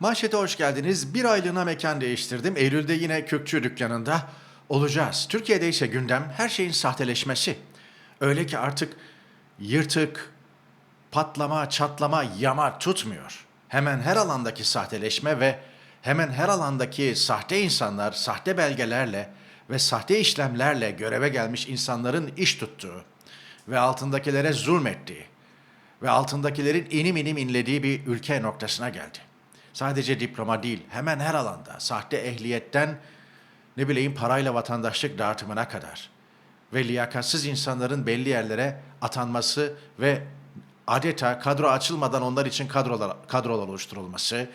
Manşete hoş geldiniz. Bir aylığına mekan değiştirdim. Eylül'de yine Kökçü dükkanında olacağız. Türkiye'de ise gündem her şeyin sahteleşmesi. Öyle ki artık yırtık, patlama, çatlama, yama tutmuyor. Hemen her alandaki sahteleşme ve hemen her alandaki sahte insanlar, sahte belgelerle ve sahte işlemlerle göreve gelmiş insanların iş tuttuğu ve altındakilere zulmettiği ve altındakilerin inim inim inlediği bir ülke noktasına geldi. Sadece diploma değil, hemen her alanda, sahte ehliyetten ne bileyim parayla vatandaşlık dağıtımına kadar ve liyakatsiz insanların belli yerlere atanması ve adeta kadro açılmadan onlar için kadrolar, kadrolar oluşturulması,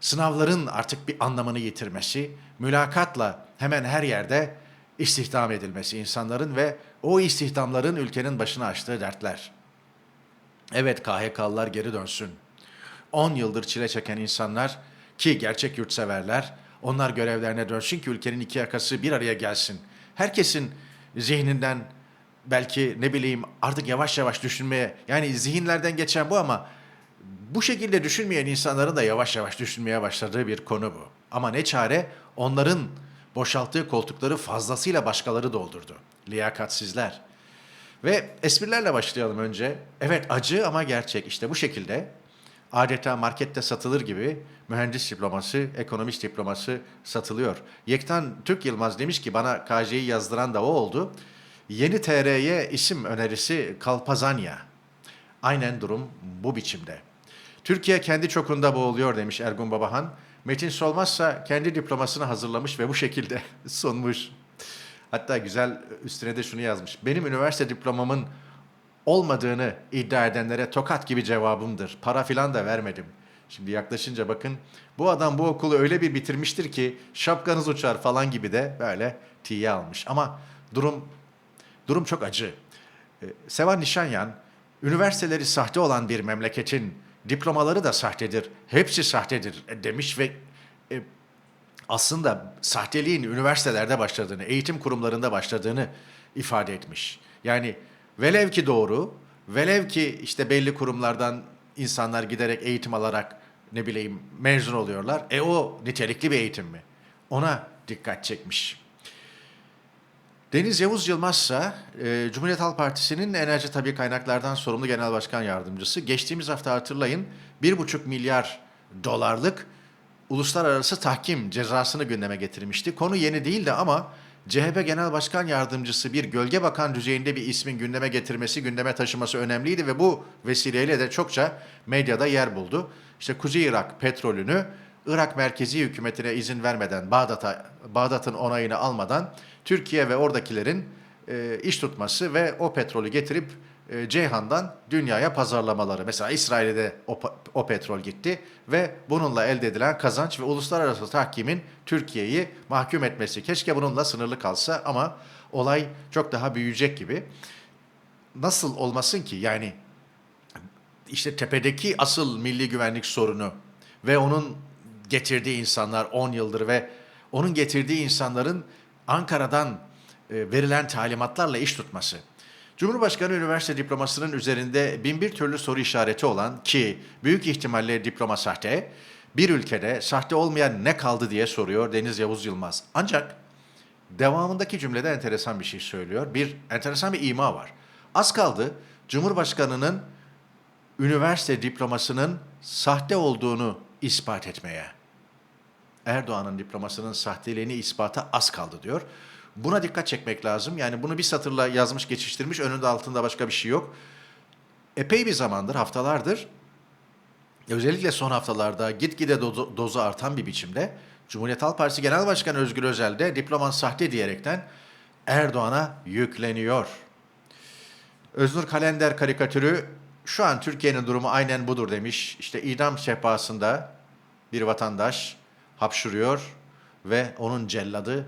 sınavların artık bir anlamını yitirmesi, mülakatla hemen her yerde istihdam edilmesi insanların ve o istihdamların ülkenin başına açtığı dertler. Evet KHK'lılar geri dönsün. 10 yıldır çile çeken insanlar ki gerçek yurtseverler onlar görevlerine dönsün ki ülkenin iki yakası bir araya gelsin. Herkesin zihninden belki ne bileyim artık yavaş yavaş düşünmeye yani zihinlerden geçen bu ama bu şekilde düşünmeyen insanların da yavaş yavaş düşünmeye başladığı bir konu bu. Ama ne çare onların boşalttığı koltukları fazlasıyla başkaları doldurdu. Liyakatsizler. Ve esprilerle başlayalım önce. Evet acı ama gerçek. İşte bu şekilde adeta markette satılır gibi mühendis diploması, ekonomist diploması satılıyor. Yektan Türk Yılmaz demiş ki bana KJ'yi yazdıran da o oldu. Yeni TR'ye isim önerisi Kalpazanya. Aynen durum bu biçimde. Türkiye kendi çokunda boğuluyor demiş Ergun Babahan. Metin Solmazsa kendi diplomasını hazırlamış ve bu şekilde sunmuş. Hatta güzel üstüne de şunu yazmış. Benim üniversite diplomamın olmadığını iddia edenlere tokat gibi cevabımdır. Para filan da vermedim. Şimdi yaklaşınca bakın bu adam bu okulu öyle bir bitirmiştir ki şapkanız uçar falan gibi de böyle tiye almış. Ama durum durum çok acı. Ee, Sevan Nişanyan, üniversiteleri sahte olan bir memleketin diplomaları da sahtedir, hepsi sahtedir e, demiş ve e, aslında sahteliğin üniversitelerde başladığını, eğitim kurumlarında başladığını ifade etmiş. Yani velev ki doğru, velev ki işte belli kurumlardan insanlar giderek eğitim alarak ne bileyim mezun oluyorlar. E o nitelikli bir eğitim mi? Ona dikkat çekmiş. Deniz Yavuz Yılmaz ise e, Cumhuriyet Halk Partisi'nin enerji tabi kaynaklardan sorumlu genel başkan yardımcısı. Geçtiğimiz hafta hatırlayın 1,5 milyar dolarlık uluslararası tahkim cezasını gündeme getirmişti. Konu yeni değildi ama CHP Genel Başkan Yardımcısı bir gölge bakan düzeyinde bir ismin gündeme getirmesi, gündeme taşıması önemliydi ve bu vesileyle de çokça medyada yer buldu. İşte Kuzey Irak petrolünü Irak merkezi hükümetine izin vermeden, Bağdat'a Bağdat'ın onayını almadan Türkiye ve oradakilerin e, iş tutması ve o petrolü getirip e, Ceyhan'dan dünyaya pazarlamaları. Mesela İsrail'e de o, o petrol gitti ve bununla elde edilen kazanç ve uluslararası tahkimin Türkiye'yi mahkum etmesi. Keşke bununla sınırlı kalsa ama olay çok daha büyüyecek gibi. Nasıl olmasın ki? Yani işte tepedeki asıl milli güvenlik sorunu ve onun getirdiği insanlar 10 yıldır ve onun getirdiği insanların Ankara'dan e, verilen talimatlarla iş tutması. Cumhurbaşkanı üniversite diplomasının üzerinde bin bir türlü soru işareti olan ki büyük ihtimalle diploma sahte, bir ülkede sahte olmayan ne kaldı diye soruyor Deniz Yavuz Yılmaz. Ancak devamındaki cümlede enteresan bir şey söylüyor. Bir enteresan bir ima var. Az kaldı Cumhurbaşkanının üniversite diplomasının sahte olduğunu ispat etmeye. Erdoğan'ın diplomasının sahteliğini ispata az kaldı diyor. Buna dikkat çekmek lazım. Yani bunu bir satırla yazmış geçiştirmiş önünde altında başka bir şey yok. Epey bir zamandır haftalardır özellikle son haftalarda gitgide dozu, dozu artan bir biçimde Cumhuriyet Halk Partisi Genel Başkanı Özgür Özel de diploman sahte diyerekten Erdoğan'a yükleniyor. Öznur Kalender karikatürü şu an Türkiye'nin durumu aynen budur demiş. İşte idam sehpasında bir vatandaş hapşuruyor ve onun celladı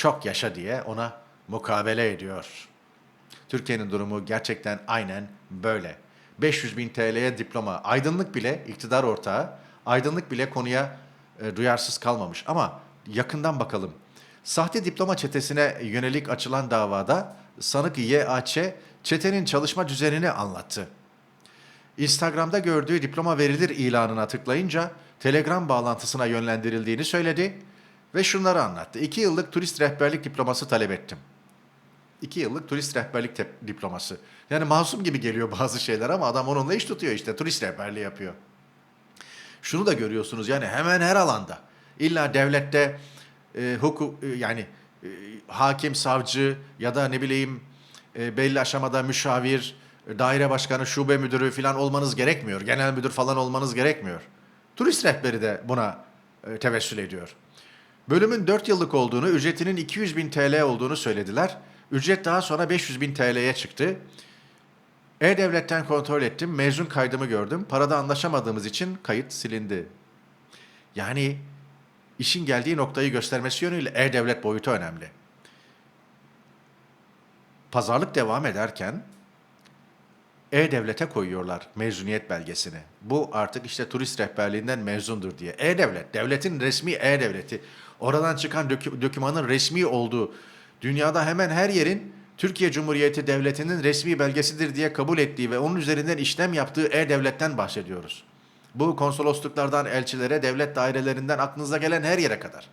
çok yaşa diye ona mukabele ediyor. Türkiye'nin durumu gerçekten aynen böyle. 500 bin TL'ye diploma, aydınlık bile iktidar ortağı, aydınlık bile konuya e, duyarsız kalmamış. Ama yakından bakalım. Sahte diploma çetesine yönelik açılan davada sanık YAÇ çetenin çalışma düzenini anlattı. Instagram'da gördüğü diploma verilir ilanına tıklayınca Telegram bağlantısına yönlendirildiğini söyledi ve şunları anlattı. İki yıllık turist rehberlik diploması talep ettim. İki yıllık turist rehberlik diploması. Yani masum gibi geliyor bazı şeyler ama adam onunla iş tutuyor işte. Turist rehberliği yapıyor. Şunu da görüyorsunuz yani hemen her alanda. İlla devlette e, hukuk e, yani e, hakim, savcı ya da ne bileyim e, belli aşamada müşavir, e, daire başkanı, şube müdürü falan olmanız gerekmiyor. Genel müdür falan olmanız gerekmiyor. Turist rehberi de buna e, tevessül ediyor. Bölümün 4 yıllık olduğunu, ücretinin 200 bin TL olduğunu söylediler. Ücret daha sonra 500 bin TL'ye çıktı. E-Devlet'ten kontrol ettim, mezun kaydımı gördüm. Parada anlaşamadığımız için kayıt silindi. Yani işin geldiği noktayı göstermesi yönüyle E-Devlet boyutu önemli. Pazarlık devam ederken E-Devlet'e koyuyorlar mezuniyet belgesini. Bu artık işte turist rehberliğinden mezundur diye. E-Devlet, devletin resmi E-Devleti. Oradan çıkan dökü- dokümanın resmi olduğu, dünyada hemen her yerin Türkiye Cumhuriyeti Devleti'nin resmi belgesidir diye kabul ettiği ve onun üzerinden işlem yaptığı E-Devlet'ten bahsediyoruz. Bu konsolosluklardan elçilere, devlet dairelerinden aklınıza gelen her yere kadar.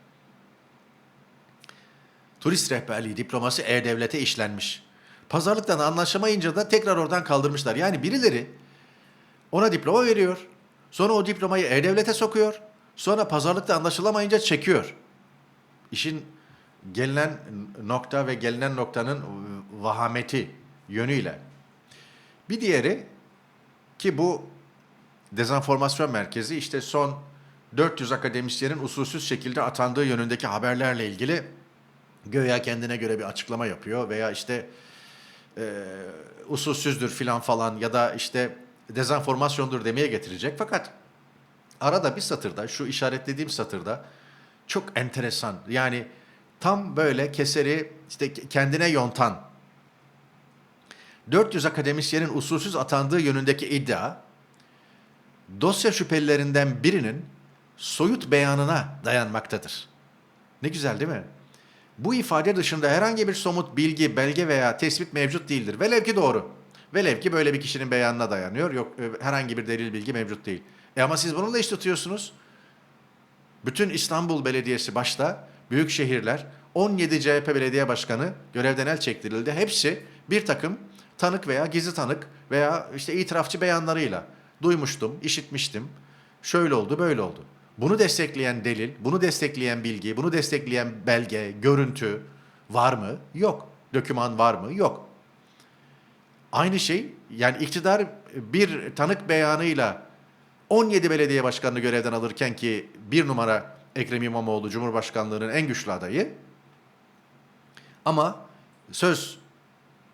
Turist rehberliği diploması E-Devlet'e işlenmiş. Pazarlıktan anlaşamayınca da tekrar oradan kaldırmışlar. Yani birileri ona diploma veriyor. Sonra o diplomayı E-Devlet'e sokuyor. Sonra pazarlıkta anlaşılamayınca çekiyor. İşin gelinen nokta ve gelinen noktanın vahameti yönüyle. Bir diğeri ki bu dezenformasyon merkezi işte son 400 akademisyenin usulsüz şekilde atandığı yönündeki haberlerle ilgili göya kendine göre bir açıklama yapıyor veya işte e, usulsüzdür filan falan ya da işte dezenformasyondur demeye getirecek. Fakat arada bir satırda şu işaretlediğim satırda çok enteresan yani tam böyle keseri işte kendine yontan 400 akademisyenin usulsüz atandığı yönündeki iddia dosya şüphelilerinden birinin soyut beyanına dayanmaktadır. Ne güzel değil mi? Bu ifade dışında herhangi bir somut bilgi, belge veya tespit mevcut değildir. Velev ki doğru. Velev ki böyle bir kişinin beyanına dayanıyor. Yok e, herhangi bir delil bilgi mevcut değil. E ama siz bununla iş tutuyorsunuz. Bütün İstanbul Belediyesi başta büyük şehirler 17 CHP belediye başkanı görevden el çektirildi. Hepsi bir takım tanık veya gizli tanık veya işte itirafçı beyanlarıyla duymuştum, işitmiştim. Şöyle oldu, böyle oldu. Bunu destekleyen delil, bunu destekleyen bilgi, bunu destekleyen belge, görüntü var mı? Yok. Döküman var mı? Yok. Aynı şey yani iktidar bir tanık beyanıyla 17 belediye başkanını görevden alırken ki bir numara Ekrem İmamoğlu Cumhurbaşkanlığının en güçlü adayı. Ama söz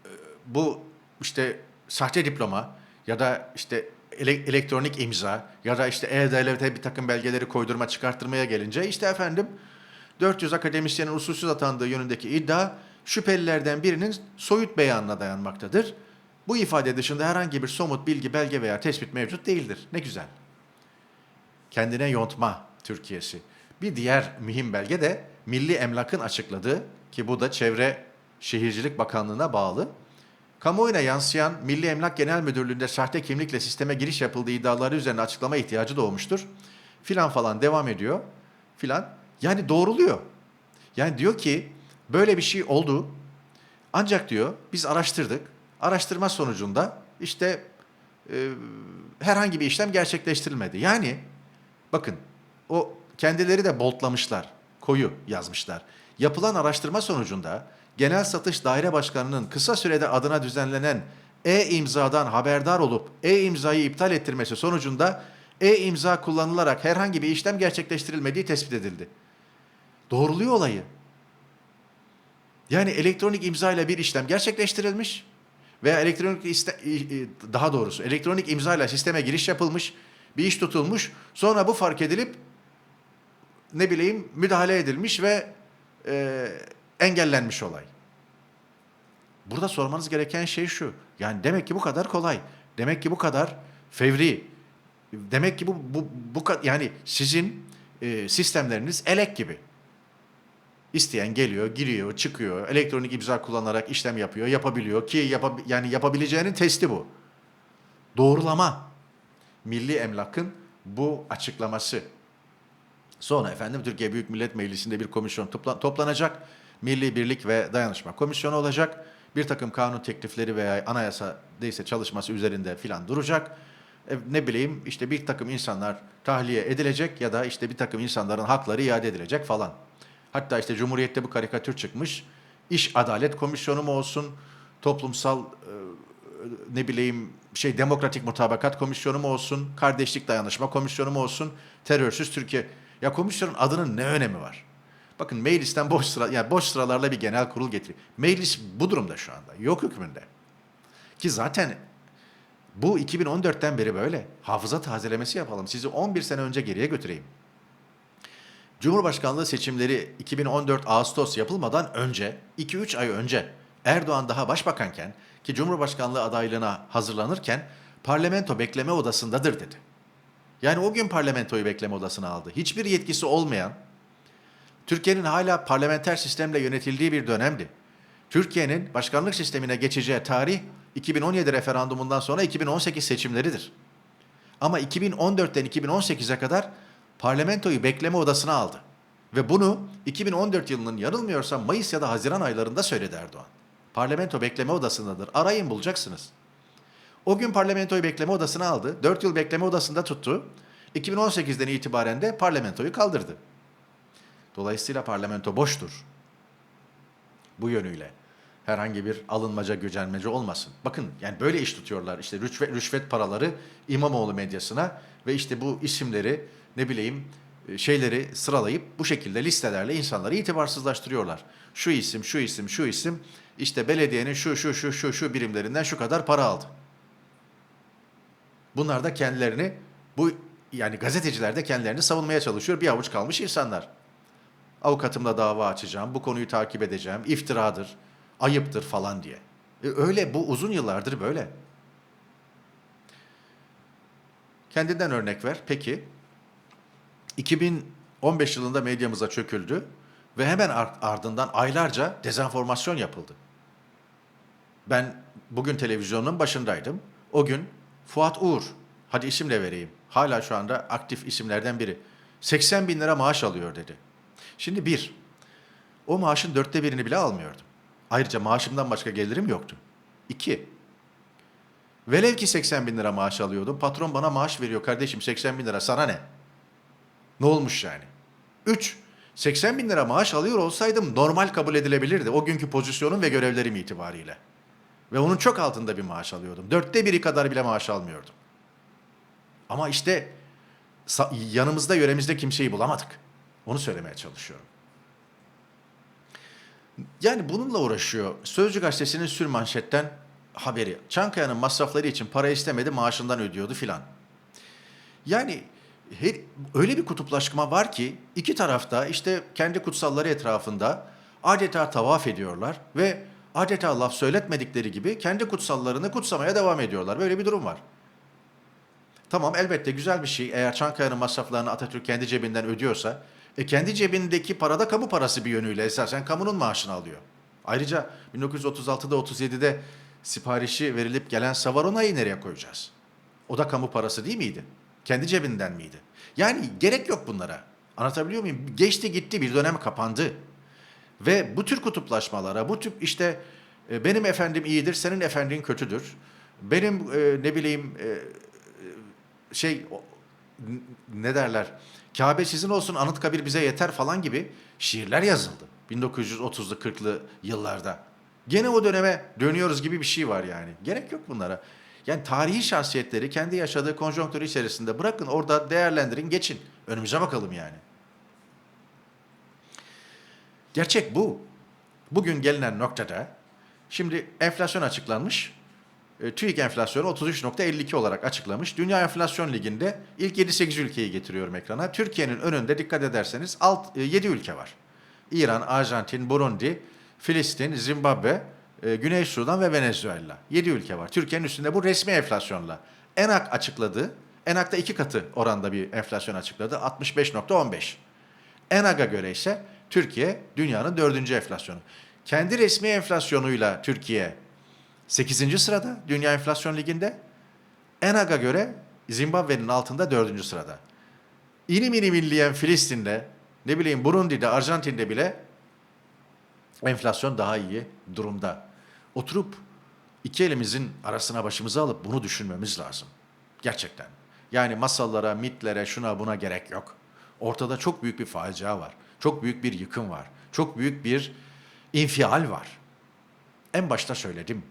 e, bu işte sahte diploma ya da işte ele- elektronik imza ya da işte e-devlete bir takım belgeleri koydurma çıkarttırmaya gelince işte efendim 400 akademisyenin usulsüz atandığı yönündeki iddia şüphelilerden birinin soyut beyanına dayanmaktadır. Bu ifade dışında herhangi bir somut bilgi, belge veya tespit mevcut değildir. Ne güzel. Kendine yontma Türkiye'si. Bir diğer mühim belge de Milli Emlak'ın açıkladığı ki bu da Çevre Şehircilik Bakanlığı'na bağlı. Kamuoyuna yansıyan Milli Emlak Genel Müdürlüğü'nde sahte kimlikle sisteme giriş yapıldığı iddiaları üzerine açıklama ihtiyacı doğmuştur. Filan falan devam ediyor. Filan. Yani doğruluyor. Yani diyor ki böyle bir şey oldu. Ancak diyor biz araştırdık. Araştırma sonucunda işte e, herhangi bir işlem gerçekleştirilmedi. Yani bakın o kendileri de boltlamışlar. Koyu yazmışlar. Yapılan araştırma sonucunda Genel Satış Daire Başkanı'nın kısa sürede adına düzenlenen e-imzadan haberdar olup e-imzayı iptal ettirmesi sonucunda e-imza kullanılarak herhangi bir işlem gerçekleştirilmediği tespit edildi. Doğruluyor olayı. Yani elektronik imza ile bir işlem gerçekleştirilmiş veya elektronik daha doğrusu elektronik imza ile sisteme giriş yapılmış, bir iş tutulmuş. Sonra bu fark edilip ne bileyim müdahale edilmiş ve e, engellenmiş olay. Burada sormanız gereken şey şu. Yani demek ki bu kadar kolay. Demek ki bu kadar fevri. Demek ki bu bu bu yani sizin e, sistemleriniz elek gibi. İsteyen geliyor, giriyor, çıkıyor, elektronik imza kullanarak işlem yapıyor, yapabiliyor ki yapab- yani yapabileceğinin testi bu. Doğrulama. Milli Emlak'ın bu açıklaması. Sonra efendim Türkiye Büyük Millet Meclisi'nde bir komisyon topla- toplanacak. Milli Birlik ve Dayanışma Komisyonu olacak. Bir takım kanun teklifleri veya anayasa değilse çalışması üzerinde filan duracak. E, ne bileyim işte bir takım insanlar tahliye edilecek ya da işte bir takım insanların hakları iade edilecek falan. Hatta işte Cumhuriyet'te bu karikatür çıkmış. İş Adalet Komisyonu mu olsun, toplumsal e, ne bileyim şey demokratik mutabakat komisyonu mu olsun, kardeşlik dayanışma komisyonu mu olsun, terörsüz Türkiye. Ya komisyonun adının ne önemi var? Bakın meclisten boş sıra yani boş sıralarla bir genel kurul getiriyor. Meclis bu durumda şu anda. Yok hükmünde. Ki zaten bu 2014'ten beri böyle. Hafıza tazelemesi yapalım. Sizi 11 sene önce geriye götüreyim. Cumhurbaşkanlığı seçimleri 2014 Ağustos yapılmadan önce, 2-3 ay önce Erdoğan daha başbakanken ki Cumhurbaşkanlığı adaylığına hazırlanırken parlamento bekleme odasındadır dedi. Yani o gün parlamentoyu bekleme odasına aldı. Hiçbir yetkisi olmayan, Türkiye'nin hala parlamenter sistemle yönetildiği bir dönemdi. Türkiye'nin başkanlık sistemine geçeceği tarih 2017 referandumundan sonra 2018 seçimleridir. Ama 2014'ten 2018'e kadar parlamentoyu bekleme odasına aldı. Ve bunu 2014 yılının yanılmıyorsam Mayıs ya da Haziran aylarında söyledi Erdoğan. Parlamento bekleme odasındadır. Arayın bulacaksınız. O gün parlamentoyu bekleme odasına aldı. 4 yıl bekleme odasında tuttu. 2018'den itibaren de parlamentoyu kaldırdı. Dolayısıyla parlamento boştur. Bu yönüyle herhangi bir alınmaca gücenmece olmasın. Bakın yani böyle iş tutuyorlar. İşte rüşvet, rüşvet paraları İmamoğlu medyasına ve işte bu isimleri ne bileyim şeyleri sıralayıp bu şekilde listelerle insanları itibarsızlaştırıyorlar. Şu isim, şu isim, şu isim işte belediyenin şu şu şu şu şu birimlerinden şu kadar para aldı. Bunlar da kendilerini bu yani gazeteciler de kendilerini savunmaya çalışıyor. Bir avuç kalmış insanlar. Avukatımla dava açacağım, bu konuyu takip edeceğim, iftiradır, ayıptır falan diye. E öyle bu uzun yıllardır böyle. Kendinden örnek ver. Peki 2015 yılında medyamıza çöküldü ve hemen ar- ardından aylarca dezenformasyon yapıldı. Ben bugün televizyonun başındaydım. O gün Fuat Uğur, hadi isimle vereyim. Hala şu anda aktif isimlerden biri. 80 bin lira maaş alıyor dedi. Şimdi bir, o maaşın dörtte birini bile almıyordum. Ayrıca maaşımdan başka gelirim yoktu. İki, velev ki 80 bin lira maaş alıyordum. Patron bana maaş veriyor kardeşim 80 bin lira sana ne? Ne olmuş yani? Üç, 80 bin lira maaş alıyor olsaydım normal kabul edilebilirdi. O günkü pozisyonum ve görevlerim itibariyle. Ve onun çok altında bir maaş alıyordum. Dörtte biri kadar bile maaş almıyordum. Ama işte yanımızda yöremizde kimseyi bulamadık. Onu söylemeye çalışıyorum. Yani bununla uğraşıyor. Sözcü gazetesinin sür manşetten haberi. Çankaya'nın masrafları için para istemedi maaşından ödüyordu filan. Yani he- öyle bir kutuplaşma var ki iki tarafta işte kendi kutsalları etrafında adeta tavaf ediyorlar ve adeta laf söyletmedikleri gibi kendi kutsallarını kutsamaya devam ediyorlar. Böyle bir durum var. Tamam elbette güzel bir şey. Eğer Çankaya'nın masraflarını Atatürk kendi cebinden ödüyorsa, e kendi cebindeki para da kamu parası bir yönüyle esasen kamunun maaşını alıyor. Ayrıca 1936'da 37'de siparişi verilip gelen Savarona'yı nereye koyacağız? O da kamu parası değil miydi? Kendi cebinden miydi? Yani gerek yok bunlara. Anlatabiliyor muyum? Geçti gitti bir dönem kapandı. Ve bu tür kutuplaşmalara, bu tip işte e, benim efendim iyidir, senin efendin kötüdür. Benim e, ne bileyim e, şey o- n- ne derler? Kabe sizin olsun, Anıtkabir bize yeter falan gibi şiirler yazıldı 1930'lu 40'lı yıllarda. Gene o döneme dönüyoruz gibi bir şey var yani. Gerek yok bunlara. Yani tarihi şahsiyetleri kendi yaşadığı konjonktürü içerisinde bırakın orada değerlendirin, geçin. Önümüze bakalım yani. Gerçek bu. Bugün gelinen noktada şimdi enflasyon açıklanmış. E, TÜİK enflasyonu 33.52 olarak açıklamış. Dünya Enflasyon Ligi'nde ilk 7-8 ülkeyi getiriyorum ekrana. Türkiye'nin önünde dikkat ederseniz alt, 7 ülke var. İran, Arjantin, Burundi, Filistin, Zimbabwe, e, Güney Sudan ve Venezuela. 7 ülke var. Türkiye'nin üstünde bu resmi enflasyonla. ENAK açıkladı. ENAK'ta iki katı oranda bir enflasyon açıkladı. 65.15. ENAG'a göre ise Türkiye dünyanın dördüncü enflasyonu. Kendi resmi enflasyonuyla Türkiye 8. sırada Dünya Enflasyon Ligi'nde. ENAG'a göre Zimbabwe'nin altında dördüncü sırada. İnim inim inleyen Filistin'de, ne bileyim Burundi'de, Arjantin'de bile enflasyon daha iyi durumda. Oturup iki elimizin arasına başımızı alıp bunu düşünmemiz lazım. Gerçekten. Yani masallara, mitlere, şuna buna gerek yok. Ortada çok büyük bir facia var. Çok büyük bir yıkım var. Çok büyük bir infial var. En başta söyledim.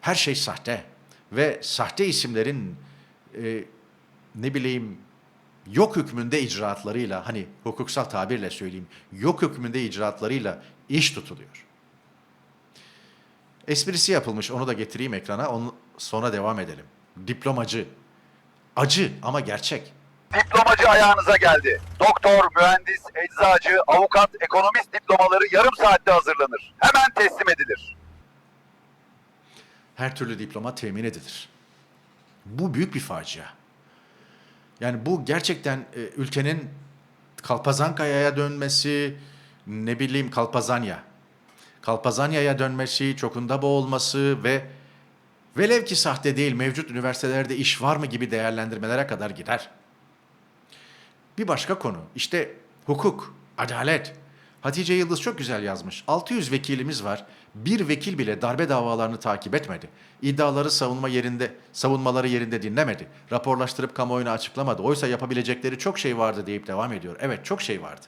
Her şey sahte ve sahte isimlerin e, ne bileyim yok hükmünde icraatlarıyla hani hukuksal tabirle söyleyeyim yok hükmünde icraatlarıyla iş tutuluyor. Esprisi yapılmış onu da getireyim ekrana onu sonra devam edelim. Diplomacı. Acı ama gerçek. Diplomacı ayağınıza geldi. Doktor, mühendis, eczacı, avukat, ekonomist diplomaları yarım saatte hazırlanır. Hemen teslim edilir. her türlü diploma temin edilir. Bu büyük bir facia. Yani bu gerçekten e, ülkenin kalpazankaya'ya dönmesi, ne bileyim kalpazanya. Kalpazanya'ya dönmesi, çokunda boğulması ve velev ki sahte değil mevcut üniversitelerde iş var mı gibi değerlendirmelere kadar gider. Bir başka konu işte hukuk, adalet. Hatice Yıldız çok güzel yazmış. 600 vekilimiz var. Bir vekil bile darbe davalarını takip etmedi. İddiaları savunma yerinde, savunmaları yerinde dinlemedi. Raporlaştırıp kamuoyuna açıklamadı. Oysa yapabilecekleri çok şey vardı deyip devam ediyor. Evet çok şey vardı.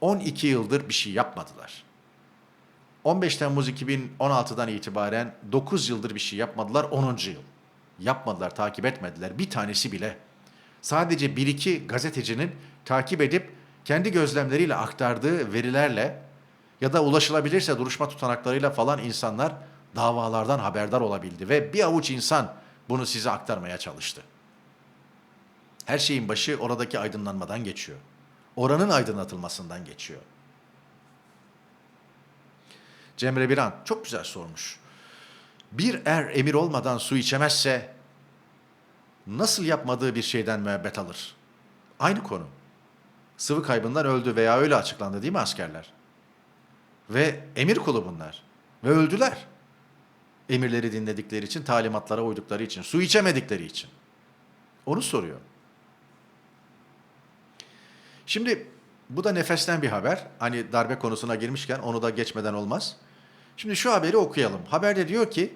12 yıldır bir şey yapmadılar. 15 Temmuz 2016'dan itibaren 9 yıldır bir şey yapmadılar 10. yıl. Yapmadılar, takip etmediler. Bir tanesi bile. Sadece bir iki gazetecinin takip edip kendi gözlemleriyle aktardığı verilerle ya da ulaşılabilirse duruşma tutanaklarıyla falan insanlar davalardan haberdar olabildi ve bir avuç insan bunu size aktarmaya çalıştı. Her şeyin başı oradaki aydınlanmadan geçiyor. Oranın aydınlatılmasından geçiyor. Cemre Biran çok güzel sormuş. Bir er emir olmadan su içemezse nasıl yapmadığı bir şeyden müebbet alır? Aynı konu. Sıvı kaybından öldü veya öyle açıklandı değil mi askerler? Ve emir kulu bunlar. Ve öldüler. Emirleri dinledikleri için, talimatlara uydukları için, su içemedikleri için. Onu soruyor. Şimdi bu da nefesten bir haber. Hani darbe konusuna girmişken onu da geçmeden olmaz. Şimdi şu haberi okuyalım. Haberde diyor ki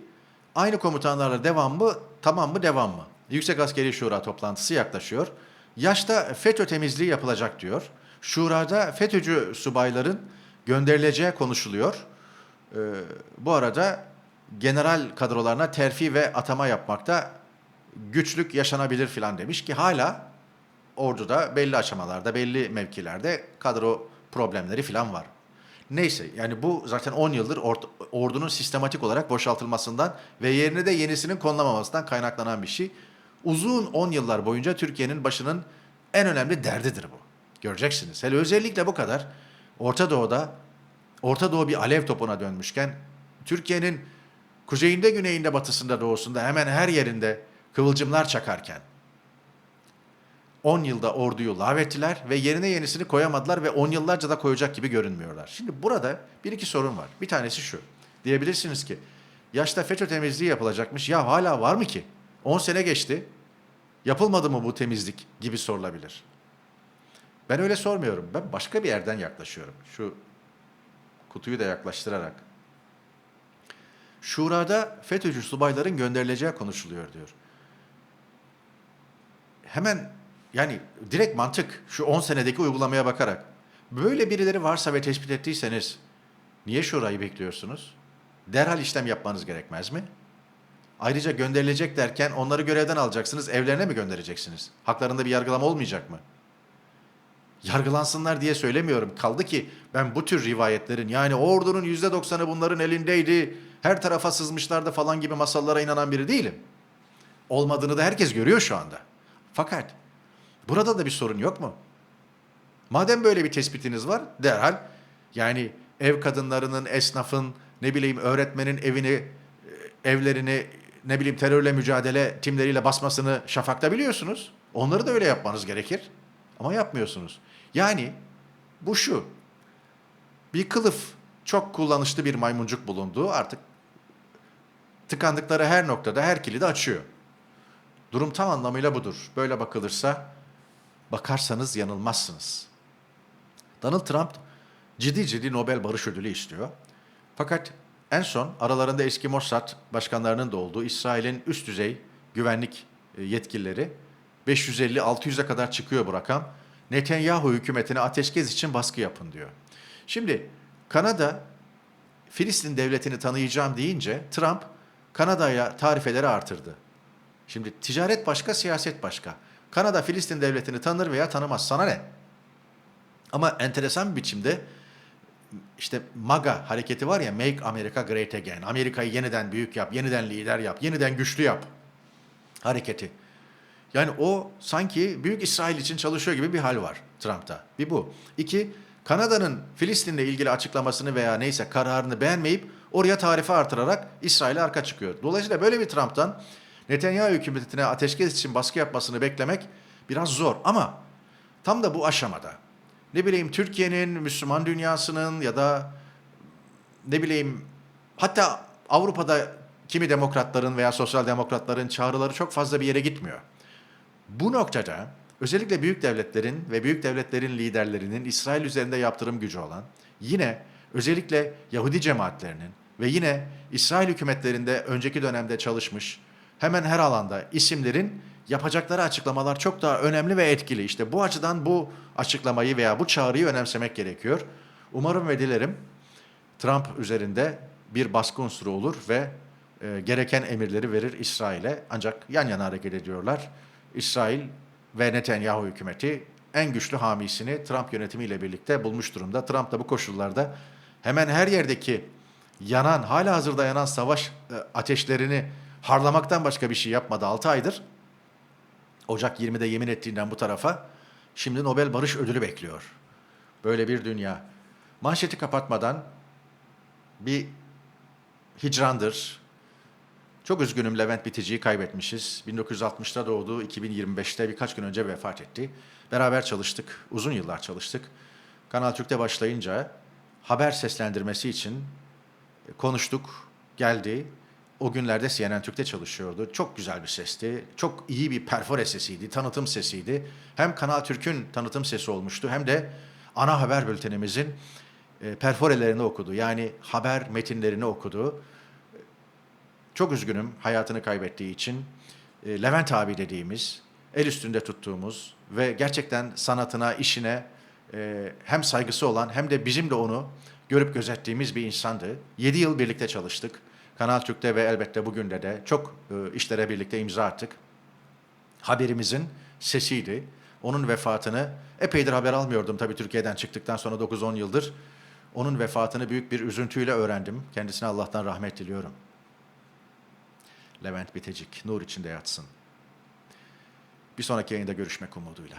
aynı komutanlarla devam mı, tamam mı, devam mı? Yüksek Askeri Şura toplantısı yaklaşıyor. Yaşta FETÖ temizliği yapılacak diyor. Şurada FETÖ'cü subayların gönderileceği konuşuluyor. Ee, bu arada general kadrolarına terfi ve atama yapmakta güçlük yaşanabilir filan demiş ki hala orduda belli aşamalarda, belli mevkilerde kadro problemleri filan var. Neyse yani bu zaten 10 yıldır ordunun sistematik olarak boşaltılmasından ve yerine de yenisinin konulamamasından kaynaklanan bir şey. Uzun 10 yıllar boyunca Türkiye'nin başının en önemli derdidir bu. Göreceksiniz. Hele özellikle bu kadar Orta Doğu'da Orta Doğu bir alev topuna dönmüşken Türkiye'nin kuzeyinde, güneyinde, batısında, doğusunda hemen her yerinde kıvılcımlar çakarken 10 yılda orduyu lağvettiler ve yerine yenisini koyamadılar ve 10 yıllarca da koyacak gibi görünmüyorlar. Şimdi burada bir iki sorun var. Bir tanesi şu. Diyebilirsiniz ki yaşta FETÖ temizliği yapılacakmış. Ya hala var mı ki? 10 sene geçti. Yapılmadı mı bu temizlik gibi sorulabilir. Ben öyle sormuyorum. Ben başka bir yerden yaklaşıyorum. Şu kutuyu da yaklaştırarak. Şurada FETÖ'cü subayların gönderileceği konuşuluyor diyor. Hemen yani direkt mantık şu 10 senedeki uygulamaya bakarak böyle birileri varsa ve tespit ettiyseniz niye şurayı bekliyorsunuz? Derhal işlem yapmanız gerekmez mi? Ayrıca gönderilecek derken onları görevden alacaksınız, evlerine mi göndereceksiniz? Haklarında bir yargılama olmayacak mı? Yargılansınlar diye söylemiyorum. Kaldı ki ben bu tür rivayetlerin yani ordunun yüzde doksanı bunların elindeydi, her tarafa sızmışlardı falan gibi masallara inanan biri değilim. Olmadığını da herkes görüyor şu anda. Fakat burada da bir sorun yok mu? Madem böyle bir tespitiniz var derhal yani ev kadınlarının, esnafın, ne bileyim öğretmenin evini, e, evlerini ne bileyim terörle mücadele timleriyle basmasını şafakta biliyorsunuz. Onları da öyle yapmanız gerekir. Ama yapmıyorsunuz. Yani bu şu. Bir kılıf çok kullanışlı bir maymuncuk bulunduğu artık tıkandıkları her noktada her kilidi açıyor. Durum tam anlamıyla budur. Böyle bakılırsa bakarsanız yanılmazsınız. Donald Trump ciddi ciddi Nobel Barış Ödülü istiyor. Fakat en son aralarında eski Mossad başkanlarının da olduğu İsrail'in üst düzey güvenlik e, yetkilileri 550-600'e kadar çıkıyor bu rakam. Netanyahu hükümetine ateşkes için baskı yapın diyor. Şimdi Kanada Filistin devletini tanıyacağım deyince Trump Kanada'ya tarifeleri artırdı. Şimdi ticaret başka, siyaset başka. Kanada Filistin devletini tanır veya tanımaz. Sana ne? Ama enteresan bir biçimde işte MAGA hareketi var ya Make America Great Again. Amerika'yı yeniden büyük yap, yeniden lider yap, yeniden güçlü yap hareketi. Yani o sanki Büyük İsrail için çalışıyor gibi bir hal var Trump'ta. Bir bu. İki, Kanada'nın Filistin'le ilgili açıklamasını veya neyse kararını beğenmeyip oraya tarife artırarak İsrail'e arka çıkıyor. Dolayısıyla böyle bir Trump'tan Netanyahu hükümetine ateşkes için baskı yapmasını beklemek biraz zor. Ama tam da bu aşamada ne bileyim Türkiye'nin, Müslüman dünyasının ya da ne bileyim hatta Avrupa'da kimi demokratların veya sosyal demokratların çağrıları çok fazla bir yere gitmiyor. Bu noktada özellikle büyük devletlerin ve büyük devletlerin liderlerinin İsrail üzerinde yaptırım gücü olan yine özellikle Yahudi cemaatlerinin ve yine İsrail hükümetlerinde önceki dönemde çalışmış hemen her alanda isimlerin yapacakları açıklamalar çok daha önemli ve etkili. İşte bu açıdan bu açıklamayı veya bu çağrıyı önemsemek gerekiyor. Umarım ve dilerim Trump üzerinde bir baskı unsuru olur ve e, gereken emirleri verir İsrail'e. Ancak yan yana hareket ediyorlar. İsrail ve Netanyahu hükümeti en güçlü hamisini Trump yönetimiyle birlikte bulmuş durumda. Trump da bu koşullarda hemen her yerdeki yanan, hala hazırda yanan savaş e, ateşlerini harlamaktan başka bir şey yapmadı 6 aydır. Ocak 20'de yemin ettiğinden bu tarafa şimdi Nobel Barış Ödülü bekliyor. Böyle bir dünya. Manşeti kapatmadan bir hicrandır. Çok üzgünüm Levent Bitici'yi kaybetmişiz. 1960'ta doğdu, 2025'te birkaç gün önce vefat etti. Beraber çalıştık, uzun yıllar çalıştık. Kanal Türk'te başlayınca haber seslendirmesi için konuştuk, geldi. O günlerde CNN Türk'te çalışıyordu. Çok güzel bir sesti, çok iyi bir perfore sesiydi, tanıtım sesiydi. Hem Kanal Türk'ün tanıtım sesi olmuştu hem de ana haber bültenimizin e, perforelerini okudu. Yani haber metinlerini okudu. Çok üzgünüm hayatını kaybettiği için. E, Levent abi dediğimiz, el üstünde tuttuğumuz ve gerçekten sanatına, işine e, hem saygısı olan hem de bizim de onu görüp gözettiğimiz bir insandı. 7 yıl birlikte çalıştık. Kanal Türk'te ve elbette bugün de de çok e, işlere birlikte imza attık. Haberimizin sesiydi. Onun vefatını epeydir haber almıyordum tabii Türkiye'den çıktıktan sonra 9-10 yıldır. Onun vefatını büyük bir üzüntüyle öğrendim. Kendisine Allah'tan rahmet diliyorum. Levent Bitecik, nur içinde yatsın. Bir sonraki yayında görüşmek umuduyla.